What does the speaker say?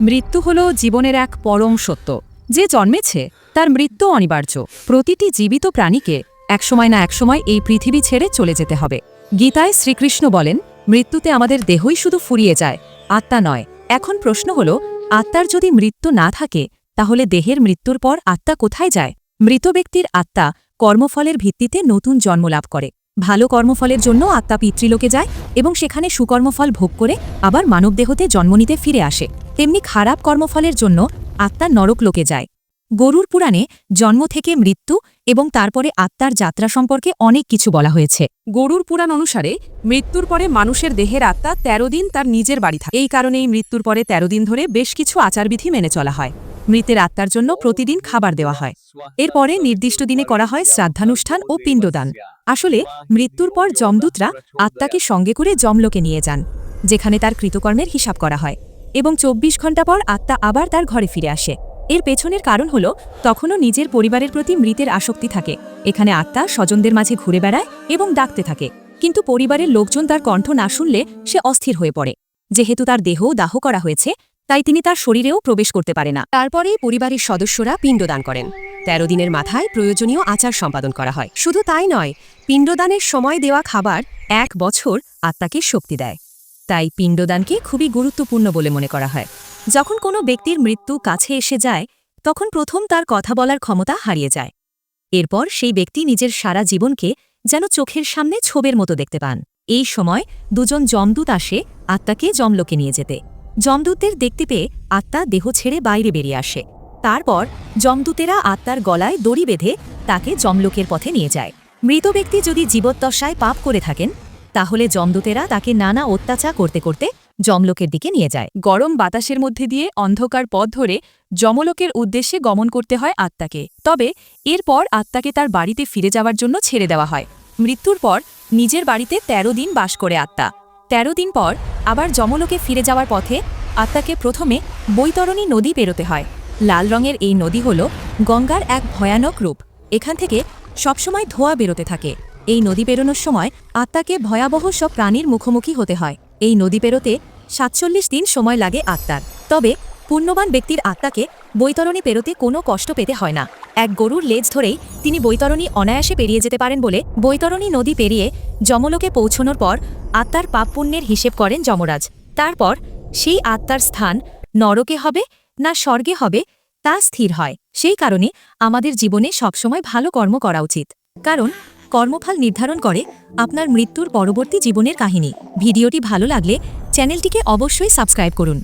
মৃত্যু হল জীবনের এক পরম সত্য। যে জন্মেছে, তার মৃত্যু অনিবার্য। প্রতিটি জীবিত প্রাণীকে একসময় না একসময় এই পৃথিবী ছেড়ে চলে যেতে হবে। গীতায় শ্রীকৃষ্ণ বলেন, মৃত্যুতে আমাদের দেহই শুধু ফুরিয়ে যায়, আত্মা নয়। এখন প্রশ্ন হল, আত্মার যদি মৃত্যু না থাকে, তাহলে দেহের মৃত্যুর পর আত্মা কোথায় যায়? মৃত ব্যক্তির আত্মা কর্মফলের ভিত্তিতে নতুন জন্ম লাভ করে। ভালো কর্মফলের জন্য আত্মা পিতৃলোকে যায় এবং সেখানে সুকর্মফল ভোগ করে আবার মানবদেহতে জন্ম নিতে ফিরে আসে। তেমনি খারাপ কর্মফলের জন্য আত্মা নরকলোকে যায়। গরুর পুরাণে জন্ম থেকে মৃত্যু এবং তারপরে আত্মার যাত্রা সম্পর্কে অনেক কিছু বলা হয়েছে। গরুর পুরাণ অনুসারে মৃত্যুর পরে মানুষের দেহের আত্মা ১৩ দিন তার নিজের বাড়ি থাকে। এই কারণেই মৃত্যুর পরে ১৩ দিন ধরে বেশ কিছু আচারবিধি মেনে চলা হয়। মৃতের আত্মার জন্য প্রতিদিন খাবার দেওয়া হয়। এরপরে নির্দিষ্ট দিনে করা হয় শ্রাদ্ধানুষ্ঠান ও পিণ্ডদান। আসলে মৃত্যুর পর যমদূতরা আত্মাকে সঙ্গে করে যমলোকে নিয়ে যান, যেখানে তার কৃতকর্মের হিসাব করা হয় এবং চব্বিশ ঘণ্টা পর আত্মা আবার তার ঘরে ফিরে আসে। এর পেছনের কারণ হল, তখনও নিজের পরিবারের প্রতি মৃতের আসক্তি থাকে। এখানে আত্মা স্বজনদের মাঝে ঘুরে বেড়ায় এবং ডাকতে থাকে। কিন্তু পরিবারের লোকজন তার কণ্ঠ না শুনলে সে অস্থির হয়ে পড়ে। যেহেতু তার দেহ দাহ করা হয়েছে, তাই তিনি তার শরীরেও প্রবেশ করতে পারে না। তারপরেই পরিবারের সদস্যরা পিণ্ডদান করেন। তেরো দিনের মাথায় প্রয়োজনীয় আচার সম্পাদন করা হয়। শুধু তাই নয়, পিণ্ডদানের সময় দেওয়া খাবার এক বছর আত্মাকে শক্তি দেয়। তাই পিণ্ডদানকে খুবই গুরুত্বপূর্ণ বলে মনে করা হয়। যখন কোনো ব্যক্তির মৃত্যু কাছে এসে যায়, তখন প্রথম তার কথা বলার ক্ষমতা হারিয়ে যায়। এরপর সেই ব্যক্তি নিজের সারা জীবনকে যেন চোখের সামনে ছবের মতো দেখতে পান। এই সময় দুজন যমদূত আসে আত্মাকে যমলোকে নিয়ে যেতে। যমদূতদের দেখতে পেয়ে আত্মা দেহ ছেড়ে বাইরে বেরিয়ে আসে। তারপর যমদূতেরা আত্মার গলায় দড়ি বেঁধে তাকে যমলোকের পথে নিয়ে যায়। মৃত ব্যক্তি যদি জীবদ্দশায় পাপ করে থাকেন, তাহলে যমদূতেরা তাকে নানা অত্যাচার করতে করতে যমলোকের দিকে নিয়ে যায়। গরম বাতাসের মধ্যে দিয়ে অন্ধকার পথ ধরে যমলোকের উদ্দেশ্যে গমন করতে হয় আত্মাকে। তবে এরপর আত্মাকে তার বাড়িতে ফিরে যাওয়ার জন্য ছেড়ে দেওয়া হয়। মৃত্যুর পর নিজের বাড়িতে ১৩ দিন বাস করে আত্মা। ১৩ দিন পর আবার যমলোকে ফিরে যাওয়ার পথে আত্মাকে প্রথমে বৈতরণী নদী পেরোতে হয়। লাল রঙের এই নদী হল গঙ্গার এক ভয়ানক রূপ। এখান থেকে সবসময় ধোয়া বেরোতে থাকে। এই নদী পেরোনোর সময় আত্মাকে ভয়াবহ সব প্রাণীর মুখোমুখি হতে হয়। এই নদী পেরোতে সাতচল্লিশ দিন সময় লাগে আত্মার। তবে পুণ্যবান ব্যক্তির আত্মাকে বৈতরণী পেরোতে কোনো কষ্ট পেতে হয় না। এক গরুর লেজ ধরেই তিনি বৈতরণী অনায়াসে পেরিয়ে যেতে পারেন বলে বৈতরণী নদী পেরিয়ে যমলোকে পৌঁছনোর পর আত্মার পাপ পুণ্যের হিসেব করেন যমরাজ। তারপর সেই আত্মার স্থান নরকে হবে না স্বর্গে হবে, তা স্থির হয়। সেই কারণে আমাদের জীবনে সবসময় ভালো কর্ম করা উচিত। কারণ, কর্মফল নির্ধারণ করে আপনার মৃত্যুর পরবর্তী জীবনের কাহিনী। ভিডিওটি ভালো লাগলে চ্যানেলটিকে অবশ্যই সাবস্ক্রাইব করুন।